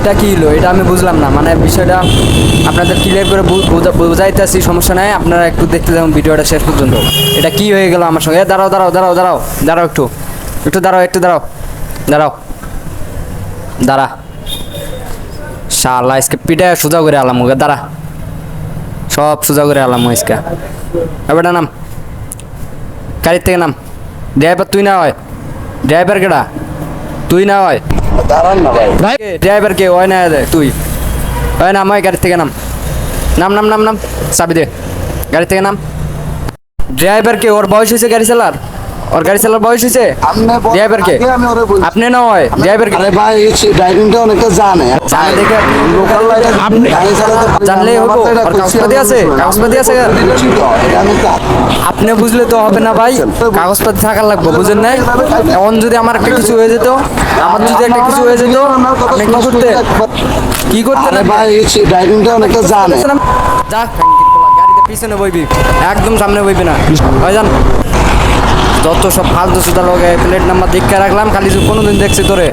এটা কি হলো? এটা আমি বুঝলাম না। মানে বিষয়টা আপনাদের ক্লিয়ার করে বুঝাইতেছি, সমস্যা নাই। আপনারা একটু দেখতে যাবেন ভিডিওটা শেষ পর্যন্ত। এটা কি হয়ে গেল আমার সঙ্গে? দাঁড়াও দাঁড়াও দাঁড়াও দাঁড়াও দাঁড়াও একটু। একটু দাঁড়াও একটু দাঁড়াও। দাঁড়াও। দাঁড়া। শালা, আজকে পিঠে সোজা করে আলাম ওকে, দাঁড়া। সব সোজা করে আলাম আজকে। এবারটা নাম। গাড়ির থেকে নাম। ড্রাইভার তুই না হয়। ড্রাইভার কেডা? তুই না হয়। দাঁড়ান না ভাই। ভাই ড্রাইভার কে হয় না তুই। হয় নাম ওই গাড়ি থেকে নাম। নাম নাম নাম নাম। চাবি দে। গাড়ি থেকে নাম। ড্রাইভার কে ওর বয়স হয়েছে গাড়ি চালার? ওর গাড়ি চালার বয়স হয়েছে? আপনি ড্রাইভার কে ওরে। আপনি না হয় ড্রাইভার কে আরে ভাই ড্রাইভিংটা অনেকটা জানে। জানে দেখে। লোকাল লাইনে আপনি। জানলেই হব। আর কাগজপাতি আছে? কাগজপাতি আছে? আপনি বুঝলে তো হবে না ভাই। কাগজপাতি থাকার লাগবে বুঝেন নাই? এখন যদি আমার একটা কিছু হয়ে যেত আমার যদি একটা কিছু হয়ে যেত আপনি কি করতে কি করতে ভাই ড্রাইভিংটা অনেকটা জানে। যা গাড়িতে পিছনে বইবি। একদম সামনে বইবি না। হয় যান যত সব ফালতু সুতা লগে প্লেট নাম্বার দেখে রাখলাম খালি কোনোদিন দেখছি তোরে।